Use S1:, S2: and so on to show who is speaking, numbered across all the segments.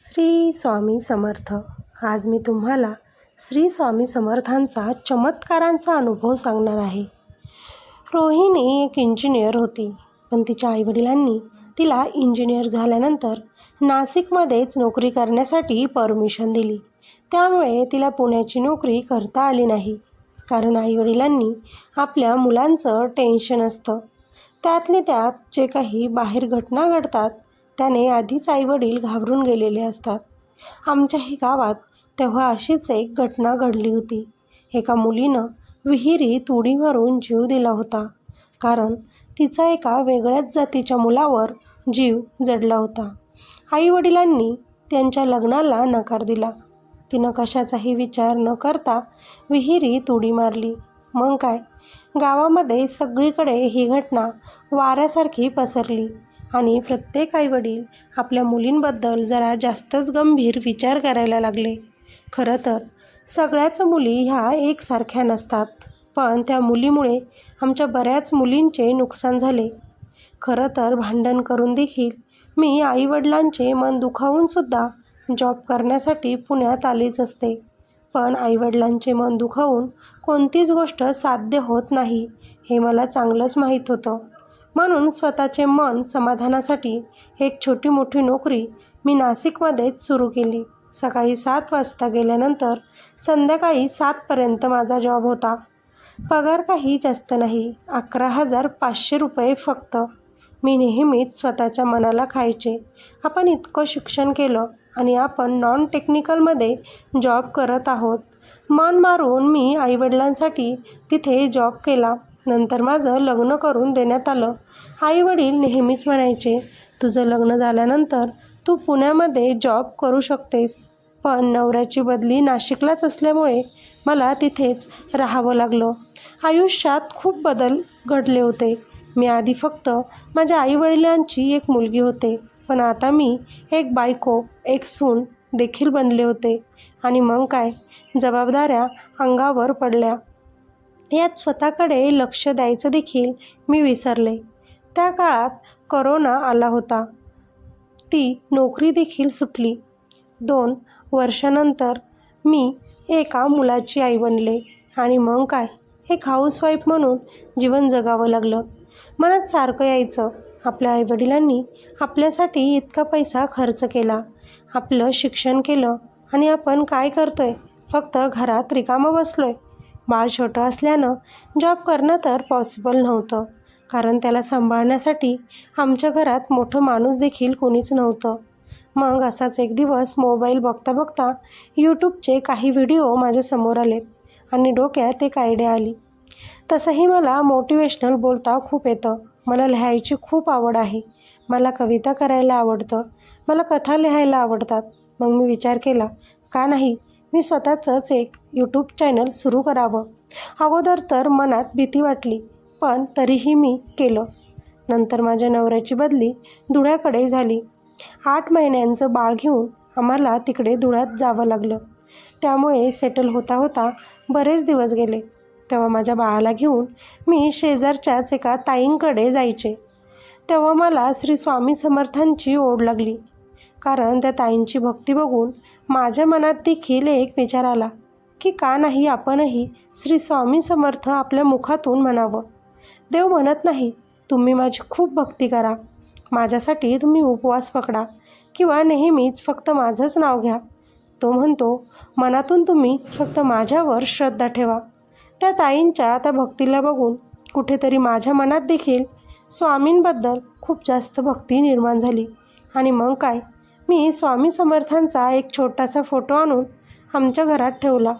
S1: श्री स्वामी समर्थ. आज मी तुम्हाला श्री स्वामी समर्थांचा चमत्कारांचा अनुभव सांगणार आहे. रोहिणी एक इंजिनियर होती पण तिच्या आईवडिलांनी तिला इंजिनियर झाल्यानंतर नाशिकमध्येच नोकरी करण्यासाठी परमिशन दिली. त्यामुळे तिला पुण्याची नोकरी करता आली नाही. कारण आईवडिलांनी आपल्या मुलांचं टेन्शन असतं. त्यातले त्यात जे काही बाहेर घटना घडतात त्याने आधीच आईवडील घाबरून गेलेले असतात. आमच्याही गावात तेव्हा अशीच एक घटना घडली होती. एका मुलीनं विहिरीत उडी मारून जीव दिला होता कारण तिचा एका वेगळ्याच जातीच्या मुलावर जीव जडला होता. आईवडिलांनी त्यांच्या लग्नाला नकार दिला. तिनं कशाचाही विचार न करता विहिरीत उडी मारली. मग काय? गावामध्ये सगळीकडे ही घटना वाऱ्यासारखी पसरली. आणि प्रत्येक आईवडील आपल्या मुलींबद्दल जरा जास्तच गंभीर विचार करायला लागले. खरं तर सगळ्याच मुली ह्या एकसारख्या नसतात पण त्या मुलीमुळे आमच्या बऱ्याच मुलींचे नुकसान झाले. खरं तर भांडण करून देखील मी आईवडिलांचे मन दुखावूनसुद्धा जॉब करण्यासाठी पुण्यात आलीच असते. पण आईवडिलांचे मन दुखावून कोणतीच गोष्ट साध्य होत नाही हे मला चांगलंच माहीत होतं. म्हणून स्वतःचे मन समाधानासाठी एक छोटी मोठी नोकरी मी नाशिकमध्येच सुरू केली. सकाळी सात वाजता गेल्यानंतर संध्याकाळी सातपर्यंत माझा जॉब होता. पगार काही जास्त नाही अकरा हजार पाचशे रुपये फक्त. मी नेहमीच स्वतःच्या मनाला खायचे. आपण इतकं शिक्षण केलं आणि आपण नॉन टेक्निकलमध्ये जॉब करत आहोत. मन मारून मी आईवडिलांसाठी तिथे जॉब केला. नंतर माझं लग्न करून देण्यात आलं. आईवडील नेहमीच म्हणायचे तुझं लग्न झाल्यानंतर तू पुण्यामध्ये जॉब करू शकतेस. पण नवऱ्याची बदली नाशिकलाच असल्यामुळे मला तिथेच राहावं लागलं. आयुष्यात खूप बदल घडले होते. मी आधी फक्त माझ्या आईवडिलांची एक मुलगी होते पण आता मी एक बायको एक सून देखील बनले होते. आणि मग काय? जबाबदाऱ्या अंगावर पडल्या. यात स्वतःकडे लक्ष द्यायचं देखील मी विसरले. त्या काळात करोना आला होता. ती नोकरी देखील सुटली. दोन वर्षानंतर मी एका मुलाची आई बनले. आणि मग काय? एक हाऊसवाईफ म्हणून जीवन जगावं लागलं. मनात सारखं यायचं. आपल्या आईवडिलांनी आपल्यासाठी इतका पैसा खर्च केला. आपलं शिक्षण केलं. आणि आपण काय करतो आहे फक्त घरात रिकामं बसलो आहे बाळ छोटं असल्यानं जॉब करणं तर पॉसिबल नव्हतं. कारण त्याला सांभाळण्यासाठी आमच्या घरात मोठं माणूस देखील कोणीच नव्हतं. मग असाच एक दिवस मोबाईल बघता बघता यूट्यूबचे काही व्हिडिओ माझ्यासमोर आले आणि डोक्यात एक आयडिया आली. तसंही मला मोटिवेशनल बोलता खूप येतं. मला लिहायची खूप आवड आहे. मला कविता करायला आवडतं. मला कथा लिहायला आवडतात. मग मी विचार केला का नाही? मी स्वतःचंच एक यूट्यूब चॅनल सुरू करावं. अगोदर तर मनात भीती वाटली पण तरीही मी केलं. नंतर माझ्या नवऱ्याची बदली धुळ्याकडे झाली. आठ महिन्यांचं बाळ घेऊन आम्हाला तिकडे धुळ्यात जावं लागलं. त्यामुळे सेटल होता होता बरेच दिवस गेले. तेव्हा माझ्या बाळाला घेऊन मी शेजारच्याच एका ताईंकडे जायचे. तेव्हा मला श्री स्वामी समर्थांची ओढ लागली. कारण त्या ताईंची भक्ती बघून माझ्या मनात देखील एक विचार आला की का नाही आपणही श्री स्वामी समर्थ आपल्या मुखातून म्हणावं? देव म्हणत नाही तुम्ही माझी खूप भक्ती करा. माझ्यासाठी तुम्ही उपवास पकडा किंवा नेहमीच फक्त माझंच नाव घ्या. तो म्हणतो मनातून तुम्ही फक्त माझ्यावर श्रद्धा ठेवा. त्या ताईंच्या त्या भक्तीला बघून कुठेतरी माझ्या मनात देखील स्वामींबद्दल खूप जास्त भक्ती निर्माण झाली. आणि मग काय? मी स्वामी समर्थांचा एक छोटासा फोटो आणून आमच्या घरात ठेवला.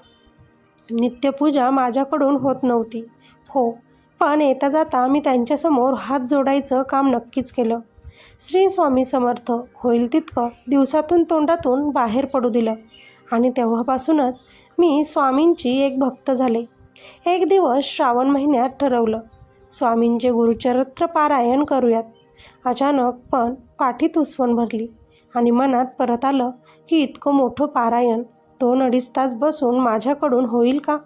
S1: नित्यपूजा माझ्याकडून होत नव्हती. हो पण येता जाता मी त्यांच्यासमोर हात जोडायचं काम नक्कीच केलं. श्री स्वामी समर्थ होईल तितकं दिवसातून तोंडातून बाहेर पडू दिलं आणि तेव्हापासूनच मी स्वामींची एक भक्त झाले. एक दिवस श्रावण महिन्यात ठरवलं स्वामींचे गुरुचरित्र पारायण करूयात. अचानक पण पाठीत उसवण भरली आणि मनात परत आलं की इतकं मोठं पारायण दोन अडीच तास बसून माझ्याकडून होईल का?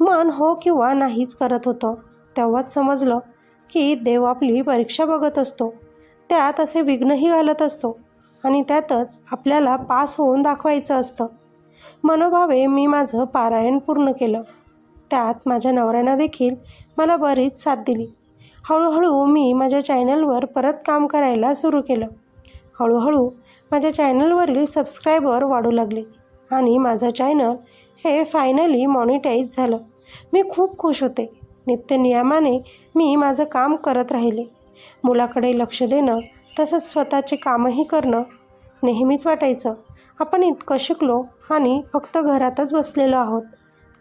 S1: मन हो किंवा नाहीच करत होतं. तेव्हाच समजलं की देव आपली परीक्षा बघत असतो. त्यात असे विघ्नही घालत असतो आणि त्यातच आपल्याला पास होऊन दाखवायचं असतं. मनोभावे मी माझं पारायण पूर्ण केलं. त्यात माझ्या नवऱ्यानं देखील मला बरीच साथ दिली. हळूहळू मी माझ्या चॅनलवर परत काम करायला सुरू केलं. हळूहळू माझ्या चॅनलवरील सबस्क्रायबर वाढू लागले आणि माझं चॅनल हे फायनली मॉनिटाईज झालं. मी खूप खुश होते. नित्यनियमाने मी माझं काम करत राहिले. मुलाकडे लक्ष देणं तसंच स्वतःचे कामही करणं नेहमीच वाटायचं. आपण इतकं शिकलो आणि फक्त घरातच बसलेलो आहोत.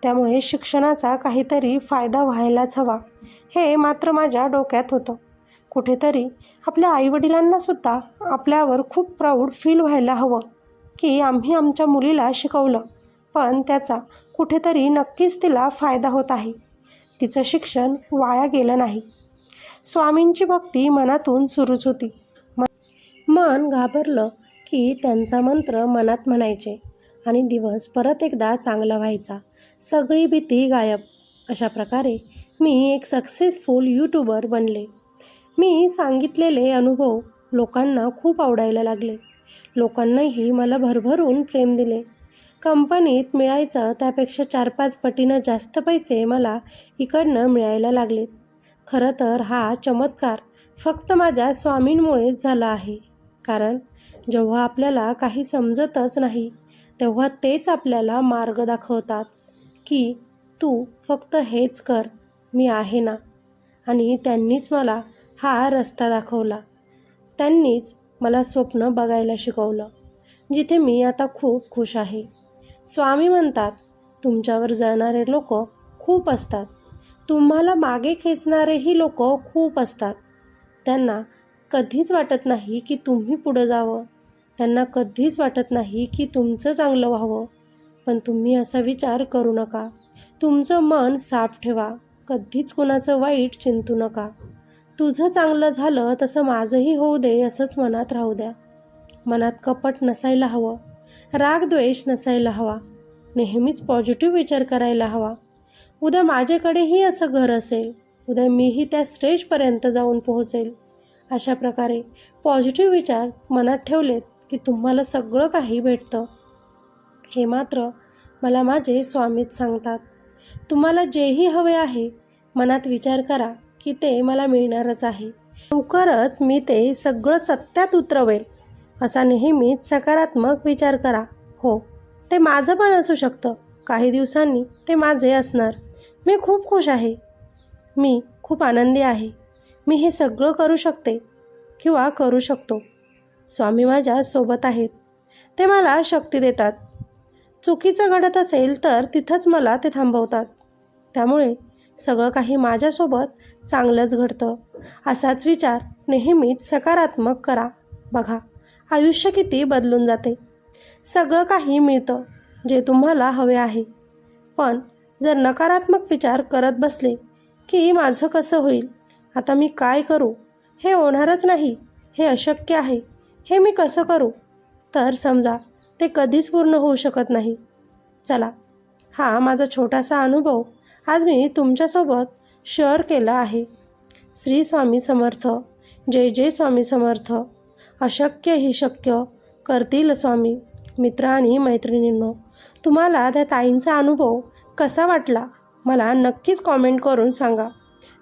S1: त्यामुळे शिक्षणाचा काहीतरी फायदा व्हायलाच हवा. हे मात्र माझ्या डोक्यात होतं. कुठेतरी आपल्या आईवडिलांनासुद्धा आपल्यावर खूप प्राऊड फील व्हायला हवं की आम्ही आमच्या मुलीला शिकवलं. पण त्याचा कुठेतरी नक्कीच तिला फायदा होत आहे. तिचं शिक्षण वाया गेलं नाही. स्वामींची भक्ती मनातून सुरूच होती. मन- घाबरलं की त्यांचा मंत्र मनात म्हणायचे. आणि दिवस परत एकदा चांगला व्हायचा. सगळी भीती गायब. अशा प्रकारे मी एक सक्सेसफुल यूट्यूबर बनले. मी सांगितलेले अनुभव लोकांना खूप आवडायला लागले. लोकांनाही मला भरभरून प्रेम दिले. कंपनीत मिळायचं त्यापेक्षा चार पाच पटीनं जास्त पैसे मला इकडनं मिळायला लागलेत खरं तर हा चमत्कार फक्त माझ्या स्वामींमुळेच झाला आहे. कारण जेव्हा आपल्याला काही समजतच नाही तेव्हा तेच आपल्याला मार्ग दाखवतात की तू फक्त हेच कर मी आहे ना. आणि त्यांनीच मला हा रस्ता दाखवला. त्यांनीच मला स्वप्न बघायला शिकवलं जिथे मी आता खूप खुश आहे. स्वामी म्हणतात तुमच्यावर जळणारे लोक खूप असतात. तुम्हाला मागे खेचणारेही लोक खूप असतात. त्यांना कधीच वाटत नाही की तुम्ही पुढं जावं. त्यांना कधीच वाटत नाही की तुमचं चांगलं व्हावं. पण तुम्ही असा विचार करू नका. तुमचं मन साफ ठेवा. कधीच कुणाचं वाईट चिंतू नका. तुझं चांगलं झालं तसं माझंही होऊ दे असंच मनात राहू द्या. मनात कपट नसायला हवं. रागद्वेष नसायला हवा. नेहमीच पॉझिटिव्ह विचार करायला हवा. उद्या माझ्याकडेही असं घर असेल. उद्या मीही त्या स्टेजपर्यंत जाऊन पोहोचेल. अशा प्रकारे पॉझिटिव्ह विचार मनात ठेवलेत. की तुम्हाला सगळं काही भेटतं. हे मात्र मला माझे स्वामीच सांगतात. तुम्हाला जेही हवे आहे मनात विचार करा की ते मला मिळणारच आहे. लवकरच मी ते सगळं सत्यात उतरवेल असा नेहमीच सकारात्मक विचार करा. हो ते माझं पण असू शकतं. काही दिवसांनी ते माझे असणार. मी खूप खुश आहे. मी खूप आनंदी आहे. मी हे सगळं करू शकते किंवा करू शकतो. स्वामी माझ्या सोबत आहेत. ते मला शक्ती देतात. चुकीचं घडत असेल तर तिथंच मला ते थांबवतात. त्यामुळे सगळं काही माझ्यासोबत चांगलंच घडतं. असाच विचार नेहमीच सकारात्मक करा. बघा आयुष्य किती बदलून जाते. सगळं काही मिळतं जे तुम्हाला हवे आहे. पण जर नकारात्मक विचार करत बसले की माझं कसं होईल? आता मी काय करू? हे होणारच नाही. हे अशक्य आहे. हे मी कसं करू? तर समजा ते कधीच पूर्ण होऊ शकत नाही. चला हा माझा छोटासा अनुभव आज मी तुमच्यासोबत शेअर केला आहे. श्री स्वामी समर्थ जय जय स्वामी समर्थ. अशक्य ही शक्य करतील स्वामी मित्र आणि मैत्रिणींनो. तुम्हाला त्या ताईंचा अनुभव कसा वाटला? मला नक्कीच कॉमेंट करून सांगा.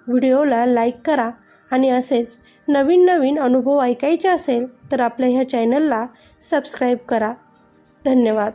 S1: व्हिडिओला लाईक करा आणि असेच नवीन नवीन अनुभव ऐकायचे असेल तर आपल्या ह्या चॅनलला सबस्क्राईब करा. धन्यवाद.